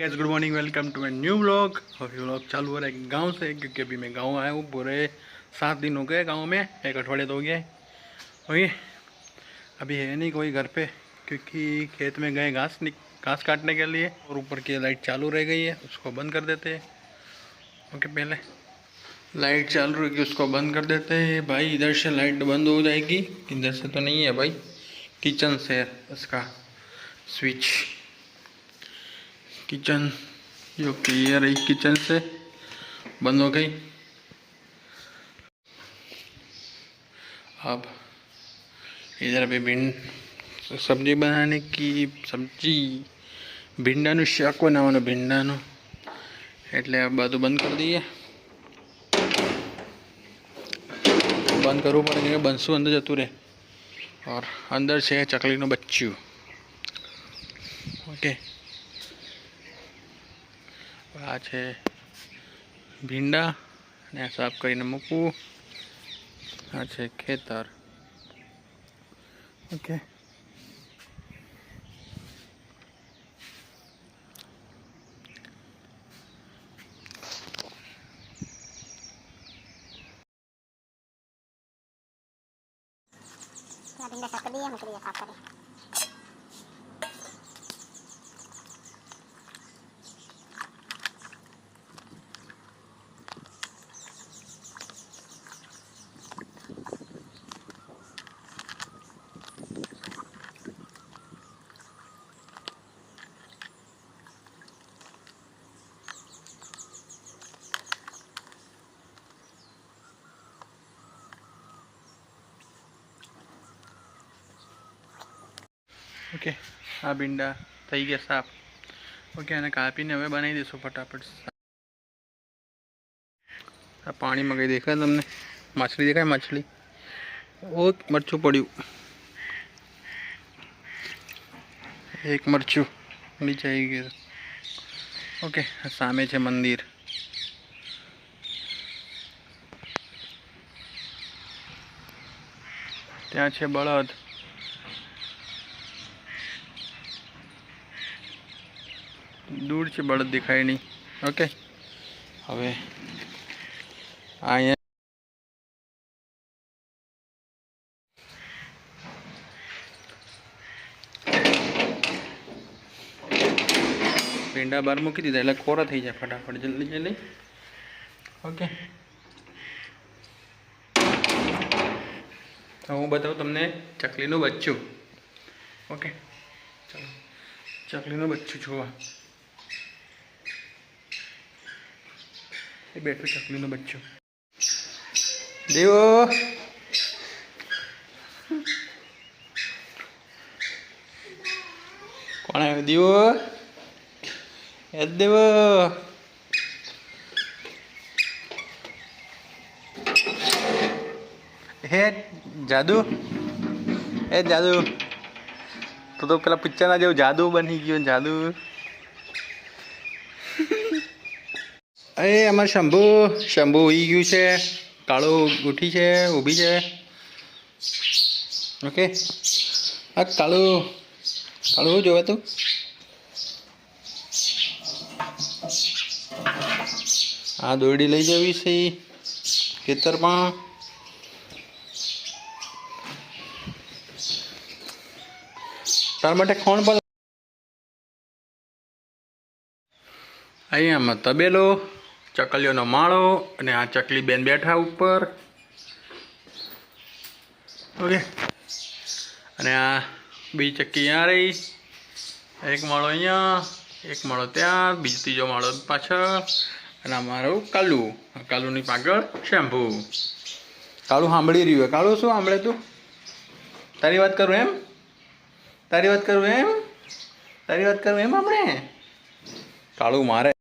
Guys good morning welcome to my new vlog अभी vlog चालू हो रहा है गाँव से, क्योंकि अभी मैं गाँव आया हूँ, पूरे सात दिन हो गए गाँव में, एक अठवाड़े तो हो गया है। ओके अभी है नहीं कोई घर पे, क्योंकि खेत में गए घास घास काटने के लिए, और ऊपर की लाइट चालू रह गई है, उसको बंद कर देते हैं। ओके, पहले लाइट चालू रहेगी उसको बंद कर देते हैं। भाई, इधर से लाइट बंद हो जाएगी, इधर से तो नहीं है भाई, किचन से उसका स्विच। किचन जो कि ये रही किचन से बंद हो गई अब इधर अभी भिंड સબ્જી બનાવવાની की સબ્જી ભીંડાનું શાક બનાવવાનું ભીંડાનું એટલે આ બધું બંધ કરી દઈએ બંધ કરવું પડે કે બનશું અંદર જતું રહે और અંદર છે ચકલીનું બચ્ચું ઓકે આ છે ભીંડા અને આ સાફ કરીને મૂકવું આ છે ખેતર ઓકે ત્યાં ભીંડા સાફ કરી દઈએ મૂકી દઈએ સાફ કરી ઓકે આ ભીંડા થઈ ગયા સાફ ઓકે આને કાપીને હવે બનાવી દઈશું ફટાફટ આ પાણીમાં કંઈ દેખાય તમને માછલી દેખાય માછલી ઓ મરચું પડ્યું એક મરચું નીચે આવી ગયું ઓકે આ સામે છે મંદિર ત્યાં છે બળદ દૂર છે, બળદ દેખાય નહીં. ઓકે હવે અહીંયા પેંડા બહાર મૂકી દીધા, એટલે કોરા થઈ જાય ફટાફટ. જલ્દી જલ્દી. ઓકે તો હું બતાવું તમને ચકલીનું બચ્ચું. ઓકે ચકલીનું બચ્ચું જોવા. એ બેઠો ચકલીનો બચ્ચો. દેવો. કોણ આવ્યો? દેવો. એ દેવો. હે, જાદુ. એ જાદુ. તો તો પેલા પિક્ચરના જેવું જાદુ બની ગયું, જાદુ. અરે અમાર શંભુ શંભુ ઉઈ ગયું છે. કાળું ઉઠી છે, ઊભી છે. ઓકે. આ કાળું કાળું જોવે તું. આ દોરડી લઈ જવી છે ખેતરમાં. તાર માટે કોણ પણ અહીંયા તબેલો ચકલીઓનો માળો અને આ ચકલી બેન બેઠા ઉપર. ઓકે. અને આ બીજી ચક્કી અહીંયા રહી. એક માળો અહીંયા, એક માળો ત્યાં, બીજો ત્રીજો માળો પાછળ. અને આ મારું કાલુ. કાલુની પાગળ શેમ્પુ. કાળું સાંભળી રહ્યું હોય કાળું શું સાંભળે તું? તારી વાત કરું એમ? તારી વાત કરું એમ? તારી વાત કરું એમ આપણે? કાળું મારે